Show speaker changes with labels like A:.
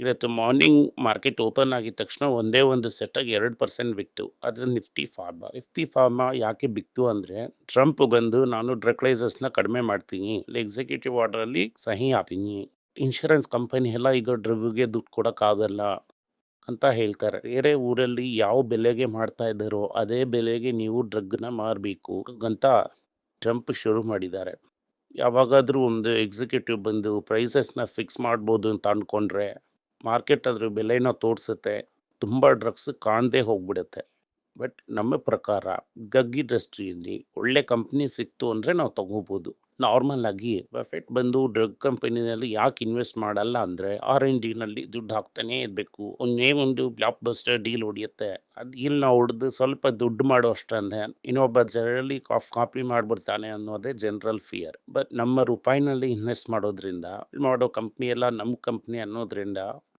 A: ಇವತ್ತು morning market open ಆಗಿದ ತಕ್ಷಣ ಒಂದೇ ಒಂದು ಸೆಟ್ಟಾಗಿ ಎರಡು ಪರ್ಸೆಂಟ್ ಬಿಕ್ತು ಅದು ನಿಫ್ಟಿ ಫಾರ್ಮಾ. ನಿಫ್ಟಿ ಫಾರ್ಮಾ ಯಾಕೆ ಬಿಕ್ತು ಅಂದರೆ, ಟ್ರಂಪ್ ಬಂದು ನಾನು ಡ್ರಗ್ಲೈಸರ್ಸ್ನ ಕಡಿಮೆ ಮಾಡ್ತೀನಿ ಎಕ್ಸಿಕ್ಯೂಟಿವ್ ಆರ್ಡರಲ್ಲಿ ಸಹಿ ಹಾಕ್ತೀನಿ, ಇನ್ಶೂರೆನ್ಸ್ ಕಂಪನಿ ಎಲ್ಲ ಈಗ ಡ್ರಗ್ಗೆ ದುಡ್ಡು ಕೊಡೋಕ್ಕಾಗಲ್ಲ ಅಂತ ಹೇಳ್ತಾರೆ. ಬೇರೆ ಊರಲ್ಲಿ ಯಾವ ಬೆಲೆಗೆ ಮಾಡ್ತಾ ಇದ್ದಾರೋ ಅದೇ ಬೆಲೆಗೆ ನೀವು ಡ್ರಗ್ನ ಮಾರಬೇಕು ಅಂತ ಟ್ರಂಪ್ ಶುರು ಮಾಡಿದ್ದಾರೆ. ಯಾವಾಗಾದರೂ ಒಂದು ಎಕ್ಸಿಕ್ಯೂಟಿವ್ ಬಂದು ಪ್ರೈಸಸ್ನ ಫಿಕ್ಸ್ ಮಾಡ್ಬೋದು ಅಂತ ಅಂದ್ಕೊಂಡ್ರೆ ಮಾರ್ಕೆಟ್ ಅದ್ರ ಬೆಲೆನ ತೋರಿಸುತ್ತೆ, ತುಂಬ ಡ್ರಗ್ಸ್ ಕಾಣದೇ ಹೋಗ್ಬಿಡುತ್ತೆ. ಬಟ್ ನಮ್ಮ ಪ್ರಕಾರ ಗಗ್ ಇಂಡಸ್ಟ್ರಿಯಲ್ಲಿ ಒಳ್ಳೆ ಕಂಪ್ನಿ ಸಿಕ್ತು ಅಂದರೆ ನಾವು ತಗೋಬೋದು. ನಾರ್ಮಲ್ ಆಗಿ ಬಫೆಟ್ ಬಂದು ಡ್ರಗ್ ಕಂಪನಿನಲ್ಲಿ ಯಾಕೆ ಇನ್ವೆಸ್ಟ್ ಮಾಡಲ್ಲ ಅಂದರೆ ಆರ್ ಎನ್ ಡಿನಲ್ಲಿ ದುಡ್ಡು ಹಾಕ್ತಾನೇ ಇರಬೇಕು. ಒಂದೇ ಒಂದು ಬ್ಲಾಕ್ ಬಸ್ಟರ್ ಡೀಲ್ ಹೊಡಿಯುತ್ತೆ. ಇಲ್ಲಿ ನಾವು ಹೊಡೆದು ಸ್ವಲ್ಪ ದುಡ್ಡು ಮಾಡೋ ಅಷ್ಟಂದ್ರೆ ಇನ್ನೊಬ್ಬ ಜನರಲ್ಲಿ ಕಾಫ್ ಕಾಪಿ ಮಾಡಿಬಿಡ್ತಾನೆ ಅನ್ನೋದೇ ಜನರಲ್ ಫಿಯರ್ ಬಟ್ ನಮ್ಮ ರೂಪಾಯಿನಲ್ಲಿ ಇನ್ವೆಸ್ಟ್ ಮಾಡೋದ್ರಿಂದ, ಮಾಡೋ ಕಂಪ್ನಿ ಎಲ್ಲ ನಮ್ಮ ಕಂಪ್ನಿ ಅನ್ನೋದ್ರಿಂದ